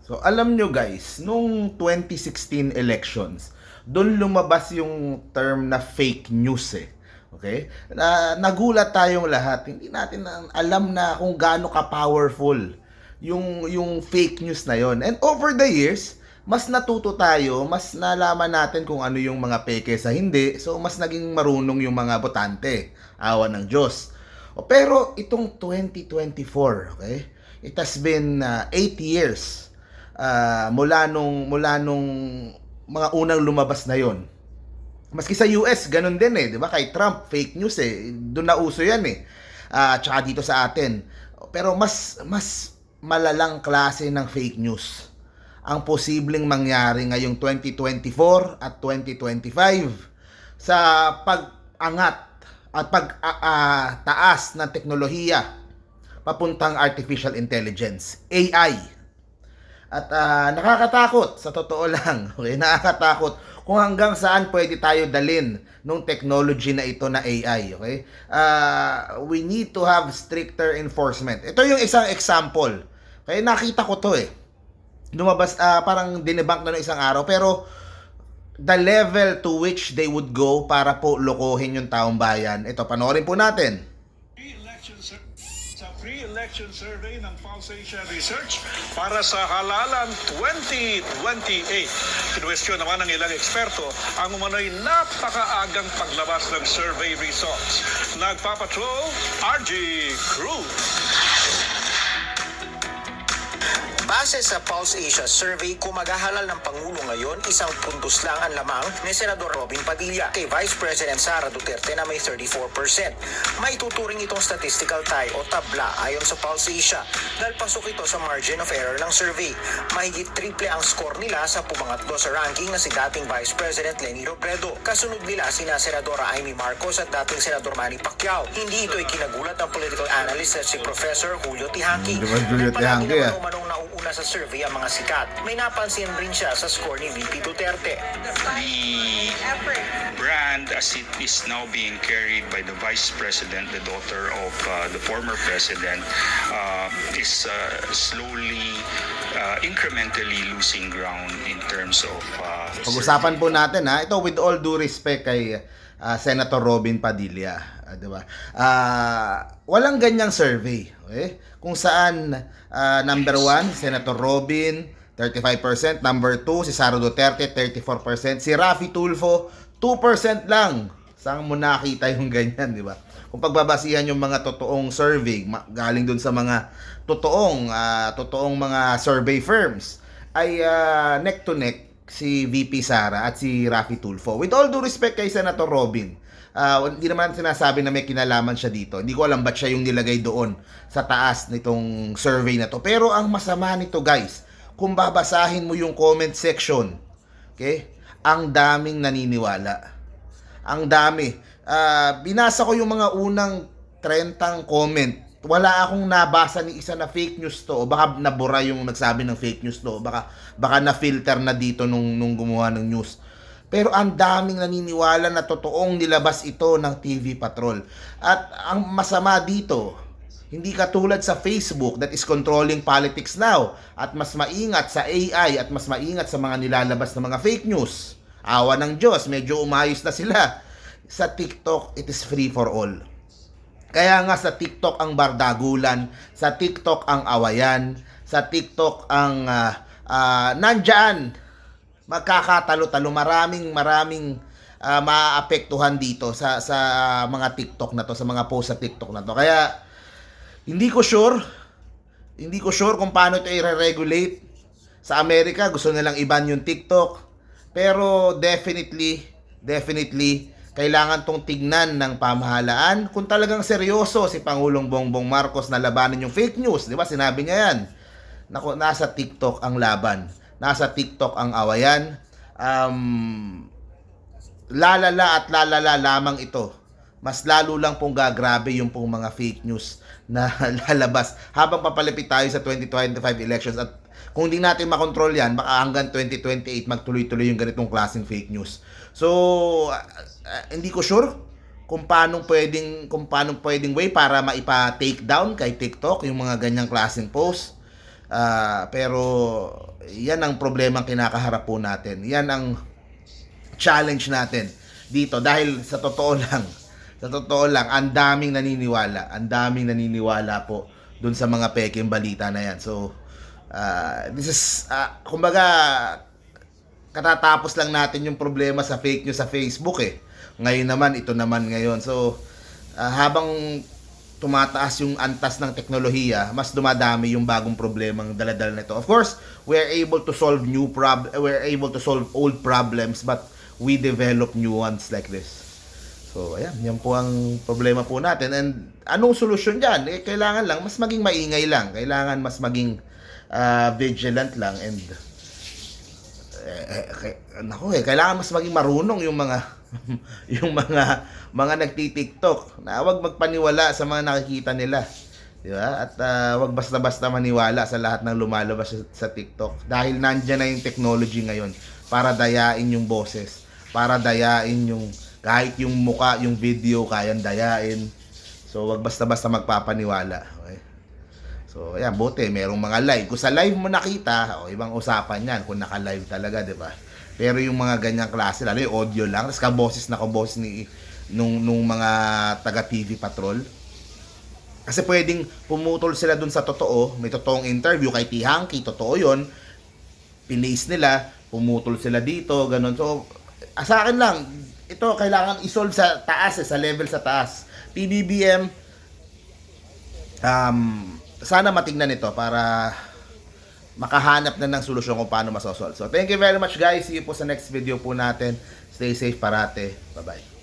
So, alam nyo guys, nung 2016 elections, doon lumabas yung term na fake news eh. Okay? Na, nagulat tayong lahat. Hindi natin na- alam na kung gaano ka-powerful yung, yung fake news na yon. And over the years, mas natuto tayo, mas nalaman natin kung ano yung mga peke sa hindi. So, mas naging marunong yung mga botante. Awa ng Diyos. O, pero itong 2024, okay? It has been 8 years ah, mula nung mula nung mga unang lumabas na yon. Maski sa US, ganun din eh, 'di ba? Kay Trump, fake news eh. Doon na uso 'yan eh. Ah, tsaka dito sa atin. Pero mas mas malalang klase ng fake news ang posibleng mangyari ngayong 2024 at 2025 sa pag-angat at pag-taas ng teknolohiya papuntang artificial intelligence, AI. At ah, nakakatakot, sa totoo lang. Okay, nakakatakot kung hanggang saan pwede tayo dalin nung technology na ito na AI. Okay? Ah, we need to have stricter enforcement. Ito yung isang example. Okay, nakita ko to eh. Lumabas, ah, parang dinebunk na ng isang araw, pero the level to which they would go para po lokohin yung taong bayan. Ito, panoorin po natin. Pre-election sur- sa pre-election survey ng Asia Research para sa halalan 2028. Kinwestiyon naman ng ilang eksperto ang umano'y napakaagang paglabas ng survey results. Nagpapatrol, RG Cruz. Base sa Pulse Asia survey, kung maghahalal ng Pangulo ngayon, isang puntos lang ang lamang ni Senador Robin Padilla kay Vice President Sara Duterte na may 34%. May tuturing itong statistical tie o tabla ayon sa Pulse Asia dahil pasok ito sa margin of error ng survey. Mahigit triple ang score nila sa pumangatlo sa ranking na si dating Vice President Leni Robredo. Kasunod nila sina Senadora Amy Marcos at dating Senador Manny Pacquiao. Hindi ito ay kinagulat ng political analyst na si Professor Julio Tihaki. Julio Tihaki, naman umanong nauuna sa survey ang mga sikat. May napansin rin siya sa score ni VP Duterte. the brand as it is now being carried by the vice president, the daughter of uh, the former president, uh, is uh, slowly, uh, incrementally losing ground in terms of. Uh, Pag-usapan po natin ha, ito with all due respect kay ah, Senator Robin Padilla, ah, 'di ba? Ah, walang ganyang survey, okay? Kung saan ah, number one, Senator Robin 35%, number 2 si Sara Duterte 34%, si Rafi Tulfo 2% lang. Saan mo nakita yung ganyan, di ba? Kung pagbabasihan yung mga totoong survey, galing dun sa mga totoong ah, totoong mga survey firms, ay ah, neck to neck si VP Sara at si Rafi Tulfo. With all due respect kay Senator Robin, ah, hindi naman sinasabi na may kinalaman siya dito. Hindi ko alam ba't siya yung nilagay doon sa taas nitong survey na to. Pero ang masama nito guys, kung babasahin mo yung comment section, okay, ang daming naniniwala. Ang dami. Ah, binasa ko yung mga unang 30 comment. Wala akong nabasa ni isa na fake news to o baka nabura yung nagsabi ng fake news to. Baka baka na-filter na dito nung nung gumawa ng news. Pero ang daming naniniwala na totoong nilabas ito ng TV Patrol. At ang masama dito, hindi katulad sa Facebook that is controlling politics now at mas maingat sa AI at mas maingat sa mga nilalabas na mga fake news. Awa ng Diyos, medyo umayos na sila. Sa TikTok, it is free for all. Kaya nga sa TikTok ang bardagulan, sa TikTok ang awayan, sa TikTok ang ah, ah, nandyan magkakatalo-talo maraming maraming ah, maaapektuhan dito sa sa mga TikTok na to, sa mga post sa TikTok na to. Kaya hindi ko sure hindi ko sure kung paano ito i-regulate. Sa Amerika, gusto nilang iban yung TikTok. Pero definitely, definitely, kailangan tong tignan ng pamahalaan kung talagang seryoso si Pangulong Bongbong Marcos na labanan yung fake news. Di ba? Sinabi niya yan. Nako, nasa TikTok ang laban. Nasa TikTok ang awayan. Um, lalala at lalala lamang ito. Mas lalo lang pong gagrabe yung pong mga fake news na lalabas habang papalapit tayo sa 2025 elections at kung hindi natin makontrol yan, baka hanggang 2028 magtuloy-tuloy yung ganitong klaseng fake news. So, ah, ah, hindi ko sure kung paano pwedeng kung paano pwedeng way para maipa-take down kay TikTok yung mga ganyang klaseng post. Ah, pero yan ang problema kinakaharap po natin. Yan ang challenge natin dito dahil sa totoo lang, sa totoo lang, ang daming naniniwala, ang daming naniniwala po dun sa mga peking balita na yan. So, ah, this is, ah, kumbaga, katatapos lang natin yung problema sa fake news sa Facebook eh. Ngayon naman, ito naman ngayon. So, ah, habang tumataas yung antas ng teknolohiya, mas dumadami yung bagong problemang daladala nito. Of course, we're able to solve new prob we're able to solve old problems but we develop new ones like this. So, ayan, yan po ang problema po natin. And anong solusyon dyan? Eh, kailangan lang, mas maging maingay lang. Kailangan mas maging ah, vigilant lang and eh, eh, nako eh, kailangan mas maging marunong yung mga yung mga mga nagti-TikTok na wag magpaniwala sa mga nakikita nila. Di ba? At ah, wag basta-basta maniwala sa lahat ng lumalabas sa, sa TikTok dahil nandiyan na yung technology ngayon para dayain yung boses, para dayain yung kahit yung muka, yung video kayang dayain. So wag basta-basta magpapaniwala. Okay? So, ayan, buti, merong mga live. Kung sa live mo nakita, o, ibang usapan yan, kung naka-live talaga, di ba? Pero yung mga ganyang klase, lalo yung audio lang, tapos kaboses na kaboses ni, nung, nung mga taga TV Patrol. Kasi pwedeng pumutol sila dun sa totoo, may totoong interview kay T. Hanky, totoo yun, pinace nila, pumutol sila dito, ganun. So, sa akin lang, ito kailangan isolve sa taas, eh, sa level sa taas. PBBM, um, sana matignan ito para makahanap na ng solusyon kung paano masosolve. So, thank you very much guys. See you po sa next video po natin. Stay safe parate. Bye-bye.